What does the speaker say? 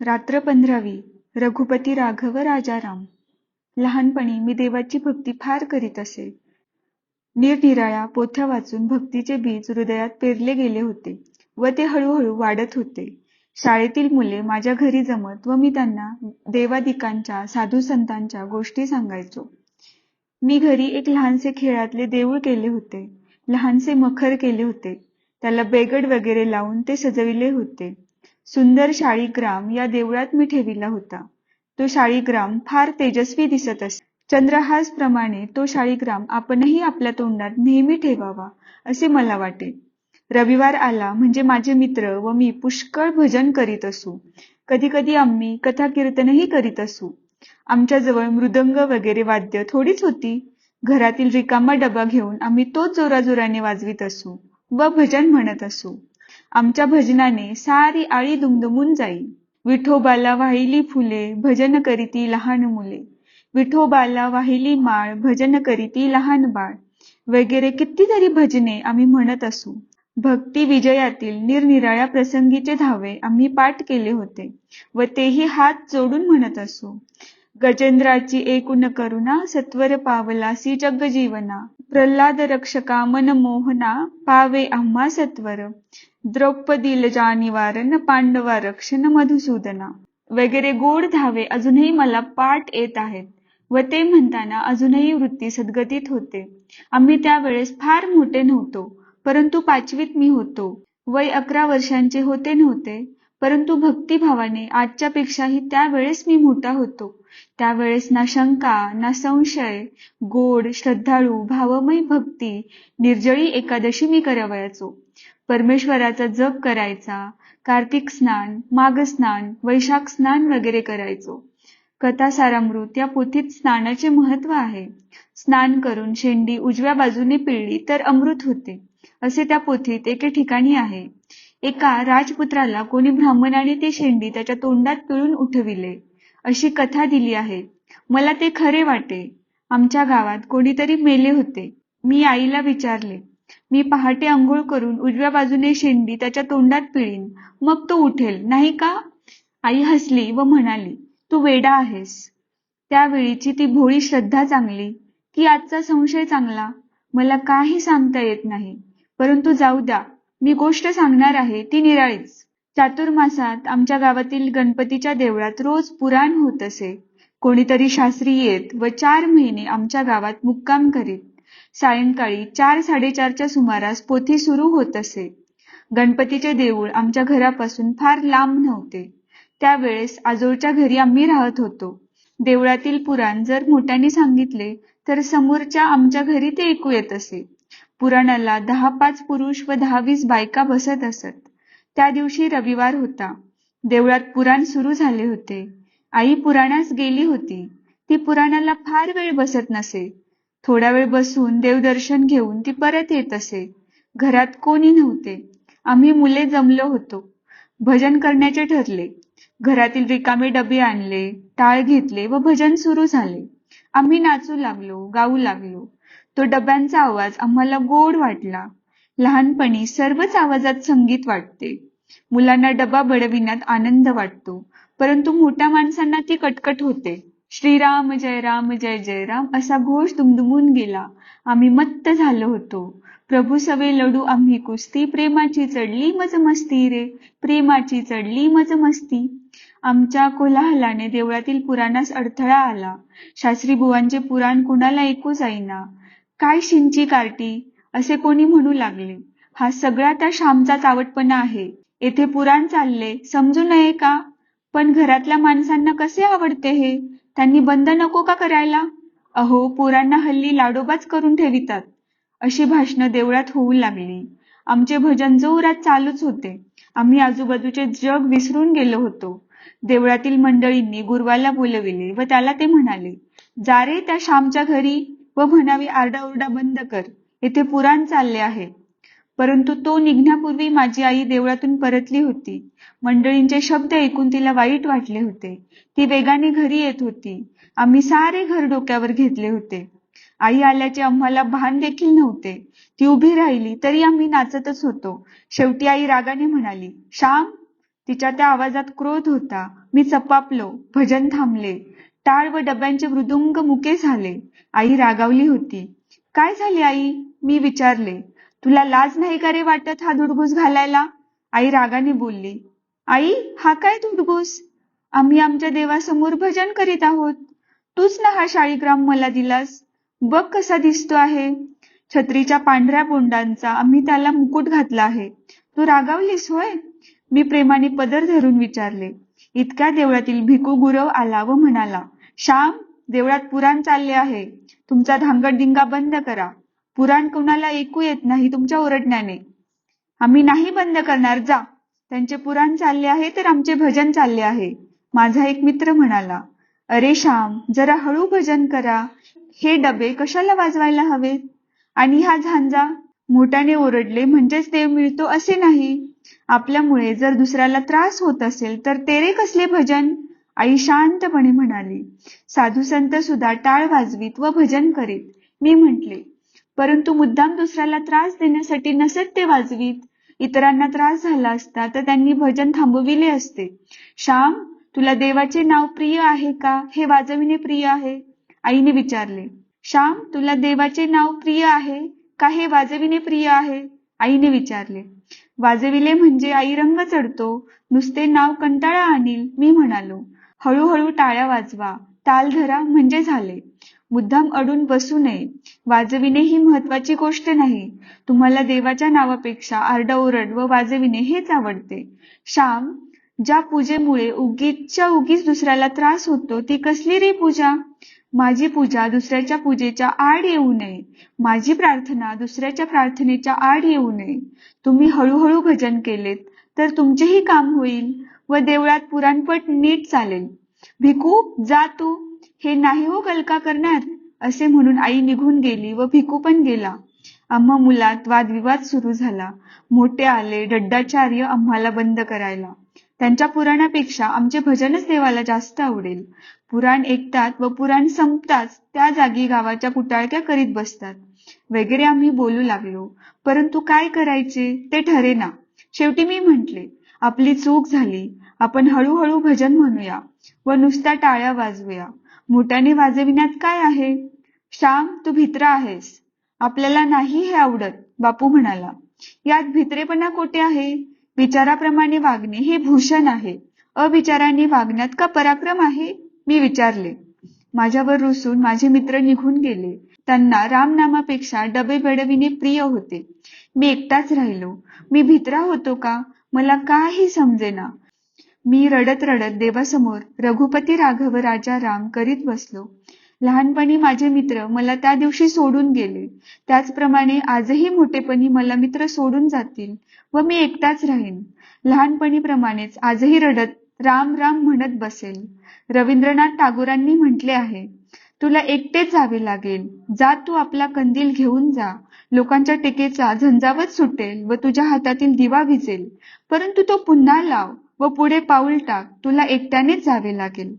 रात्र पंधरावी. रघुपती राघव राजाराम. लहानपणी मी देवाची भक्ती फार करीत असे. निरनिराळ्या पोथ्या वाचून भक्तीचे बीज हृदयात पेरले गेले होते व ते हळूहळू वाढत होते. शाळेतील मुले माझ्या घरी जमत व मी त्यांना देवादिकांच्या साधू संतांच्या गोष्टी सांगायचो. मी घरी एक लहानसे खेळातले देऊळ केले होते. लहानसे मखर केले होते. त्याला बेगड वगैरे लावून ते सजविले होते. सुंदर शाळीग्राम या देवळात मी ठेविला होता. तो शाळीग्राम फार तेजस्वी दिसत असे. चंद्रहास प्रमाणे तो शाळीग्राम आपणही आपल्या तोंडात नेहमी ठेवावा असे मला वाटे. रविवार आला म्हणजे माझे मित्र व मी पुष्कळ भजन करीत असू. कधी कधी आम्ही कथा कीर्तनही करीत असू. आमच्याजवळ मृदंग वगैरे वाद्य थोडीच होती. घरातील रिकामा डबा घेऊन आम्ही तोच जोराजोराने वाजवीत असू व भजन म्हणत असू. आमच्या भजनाने सारी आळी दुमदुमून जाई. विठोबाला वाहिली फुले भजन करीती लहान मुले. विठोबाला वाहिली माळ भजन करीती लहान बाळ. वगैरे कितीतरी भजने आम्ही म्हणत असू. भक्ती विजयातील निरनिराळ्या प्रसंगीचे धावे आम्ही पाठ केले होते व तेही हात जोडून म्हणत असू. गजेंद्राची एकूण करुणा सत्वर पावलासी जग जीवना प्रल्हाद रक्षका मन मोहना पावे आम्हा सत्वर. द्रौपदील जा निवारण पांडवा रक्षण मधुसूदना. वगैरे गोड धावे अजूनही मला पाठ येत आहेत. व ते म्हणताना अजूनही वृत्ती सद्गतीत होते. आम्ही त्यावेळेस फार मोठे नव्हतो परंतु पाचवीत मी होतो. वय अकरा वर्षांचे होते नव्हते परंतु भक्तिभावाने आजच्या पेक्षाही त्यावेळेस मी मोठा होतो. त्यावेळेस ना शंका ना संशय गोड श्रद्धाळू भावमय भक्ती निर्जळी एकादशी मी करावयाचो. परमेश्वराचा जप करायचा कार्तिक स्नान माघ स्नान वैशाख स्नान वगैरे करायचो. कथा सारामृत या पोथीत स्नानाचे महत्त्व आहे. स्नान करून शेंडी उजव्या बाजूने पिळली तर अमृत होते असे त्या पोथीत एके ठिकाणी आहे. एका राजपुत्राला कोणी ब्राह्मणाने ती शेंडी त्याच्या तोंडात पिळून उठविले अशी कथा दिली आहे. मला ते खरे वाटे. आमच्या गावात कोणीतरी मेले होते. मी आईला विचारले मी पहाटे आंघोळ करून उजव्या बाजूने शेंडी त्याच्या तोंडात पिळीन. मग तो उठेल. नाही का? आई हसली व म्हणाली तू वेडा आहेस. त्यावेळीची ती भोळी श्रद्धा चांगली की आजचा संशय चांगला. मला काही सांगता येत नाही. परंतु जाऊ द्या. मी गोष्ट सांगणार आहे. ती निराळीच. चातुर्मासात आमच्या गावातील गणपतीच्या देवळात रोज पुराण होत असे. कोणीतरी शास्त्री येत व चार महिने आमच्या गावात मुक्काम करीत. सायंकाळी चार साडेचारच्या सुमारास पोथी सुरू होत असे. गणपतीचे देऊळ आमच्या घरापासून फार लांब नव्हते. त्यावेळेस आजोळच्या घरी आम्ही राहत होतो. देवळातील पुराण जर मोठ्याने सांगितले तर समोरच्या आमच्या घरी ते ऐकू येत असे. पुराणाला दहा पाच पुरुष व दहा वीस बायका बसत असत. त्या दिवशी रविवार होता. देवळात पुराण सुरू झाले होते. आई पुराणास गेली होती. ती पुराणाला फार वेळ बसत नसे. थोडा वेळ बसून देवदर्शन घेऊन ती परत येत असे. घरात कोणी नव्हते. आम्ही मुले जमलो होतो. भजन करण्याचे ठरले. घरातील रिकामे डबे आणले टाळ घेतले व भजन सुरू झाले. आम्ही नाचू लागलो गाऊ लागलो. तो डब्यांचा आवाज आम्हाला गोड वाटला. लहानपणी सर्वच आवाजात संगीत वाटते. मुलांना डबा बडविण्यात आनंद वाटतो. परंतु मोठ्या माणसांना ती कटकट होते. श्रीराम जय राम जय जय राम असा घोष दुमदुमून गेला. आम्ही मत्त झालो होतो. प्रभू सवे लडू आम्ही कुस्ती. प्रेमाची चढली मज मस्ती रे. प्रेमाची चढली मज मस्ती आमच्या कोलाहलाने देवळातील पुराणास अडथळा आला. शास्त्री बुवांचे पुराण कुणाला ऐकू जाईना. काय शिंची कार्टी? असे कोणी म्हणू लागले. हा सगळा त्या श्यामचा चावटपणा आहे. येथे पुराण चालले. समजू नये का? पण घरातल्या माणसांना कसे आवडते हे? त्यांनी बंद नको का करायला? अहो पोरांना हल्ली लाडोबाच करून ठेवितात. अशी भाषणं देवळात होऊ लागली. आमचे भजन जोरात चालूच होते. आम्ही आजूबाजूचे जग विसरून गेलो होतो. देवळातील मंडळींनी गुरुवाला बोलविले व त्याला ते म्हणाले जा रे त्या श्यामच्या घरी व म्हणावी आरडाओरडा बंद कर. येथे पुराण चालले आहे. परंतु तो निघण्यापूर्वी माझी आई देवळातून परतली होती. मंडळींचे शब्द ऐकून तिला वाईट वाटले होते. ती वेगाने घरी येत होती. आम्ही सारे घर डोक्यावर घेतले होते. आई आल्याचे आम्हाला भान देखील नव्हते. ती उभी राहिली तरी आम्ही नाचतच होतो. शेवटी आई रागाने म्हणाली श्याम तिच्या त्या आवाजात क्रोध होता. मी चपापलो भजन थांबले. टाळ व डब्यांचे मृदुंग मुके झाले. आई रागावली होती. काय झाले आई? मी विचारले. तुला लाज नाही का रे वाटत हा दुडगूस घालायला? आई रागाने बोलली आई हा काय दुडगूस? आम्ही आमच्या देवासमोर भजन करीत आहोत. तूच ना हा शाळीग्राम मला दिलास. बघ कसा दिसतो आहे. छत्रीच्या पांढऱ्या बोंडांचा आम्ही त्याला मुकुट घातला आहे. तू रागावलीस होय? मी प्रेमाने पदर धरून विचारले. इतक्या देवळातील भिकू गुरव आला व म्हणाला श्याम देवळात पुराण चालले आहे. तुमचा धांगडदिंगा बंद करा. पुराण कोणाला ऐकू येत नाही तुमच्या ओरडण्याने. आम्ही नाही बंद करणार जा. त्यांचे पुराण चालले आहे तर आमचे भजन चालले आहे. माझा एक मित्र म्हणाला अरे श्याम जरा हळू भजन करा. हे डबे कशाला वाजवायला हवेत? आणि हा झांजा? मोठ्याने ओरडले म्हणजेच देव मिळतो असे नाही. आपल्यामुळे जर दुसऱ्याला त्रास होत असेल तर तेरे कसले भजन? आई शांतपणे म्हणाली साधू संत सुद्धा टाळ वाजवीत व भजन करीत. मी म्हटले परंतु मुद्दाम दुसऱ्याला त्रास देण्यासाठी नसत ते वाजवीत. इतरांना त्रास झाला असता तर त्यांनी भजन थांबविले असते. श्याम तुला देवाचे नाव प्रिय आहे का? हे वाजविणे प्रिय आहे. आईने विचारले. श्याम तुला देवाचे नाव प्रिय आहे का? हे वाजविणे प्रिय आहे. आईने विचारले. वाजविले म्हणजे आई रंग चढतो नुसते नाव कंटाळा आणील मी म्हणालो. हळूहळू टाळ्या वाजवा. ताल धरा म्हणजे झाले. मुद्दाम अडून बसू नये. वाजविणे ही महत्वाची गोष्ट नाही. तुम्हाला देवाच्या नावापेक्षा आरडाओरड व वाजविणे हेच आवडते. श्याम ज्या पूजेमुळे उगीचच्या उगीच दुसऱ्याला त्रास होतो ती कसली रे पूजा? माझी पूजा दुसऱ्याच्या पूजेच्या आड येऊ नये. माझी प्रार्थना दुसऱ्याच्या प्रार्थनेच्या आड येऊ नये. तुम्ही हळूहळू भजन केलेत तर तुमचेही काम होईल व देवळात पुराणपट नीट चालेल. भिकू जा तू. हे नाही हो गलका करणार? असे म्हणून आई निघून गेली व भिकू पण गेला. आम्हा मुलात वादविवाद सुरू झाला. मोठे आले डड्डाचार्य आम्हाला बंद करायला. त्यांच्या पुराणापेक्षा आमचे भजनच देवाला जास्त आवडेल. पुराण ऐकतात व पुराण संपताच त्या जागी गावाच्या कुटाळक्या करीत बसतात. वगैरे आम्ही बोलू लागलो. परंतु काय करायचे? ते ठरेना शेवटी मी म्हटले आपली चूक झाली. आपण हळूहळू भजन म्हणूया व नुसत्या टाळ्या वाजवूया. मोठ्याने वाजविण्यात काय आहे? श्याम तू भित्रा आहेस. आपल्याला नाही हे आवडत बापू म्हणाला. यात भित्रेपणा कोठे आहे? विचाराप्रमाणे वागणे हे भूषण आहे. अविचाराने वागण्यात का पराक्रम आहे? मी विचारले. माझ्यावर रुसून माझे मित्र निघून गेले. त्यांना रामनामापेक्षा डबे बडविणे प्रिय होते. मी एकटाच राहिलो. मी भित्रा होतो का? मला काही समजेना. मी रडत रडत देवासमोर रघुपती राघव राजा राम करीत बसलो. लहानपणी माझे मित्र मला त्या दिवशी सोडून गेले. त्याचप्रमाणे आजही मोठेपणी मला मित्र सोडून जातील व मी एकटाच राहीन. लहानपणीप्रमाणेच आजही रडत राम राम म्हणत बसेल. रवींद्रनाथ टागोरांनी म्हटले आहे तुला एकटेच जावे लागेल. जा तू आपला कंदील घेऊन जा. लोकांच्या टेकेचा झंझावत सुटेल व तुझ्या हातातील दिवा विजेल. परंतु तो पुन्हा लाव. व पुढे पाऊल टाक. तुला एकट्यानेच जावे लागेल.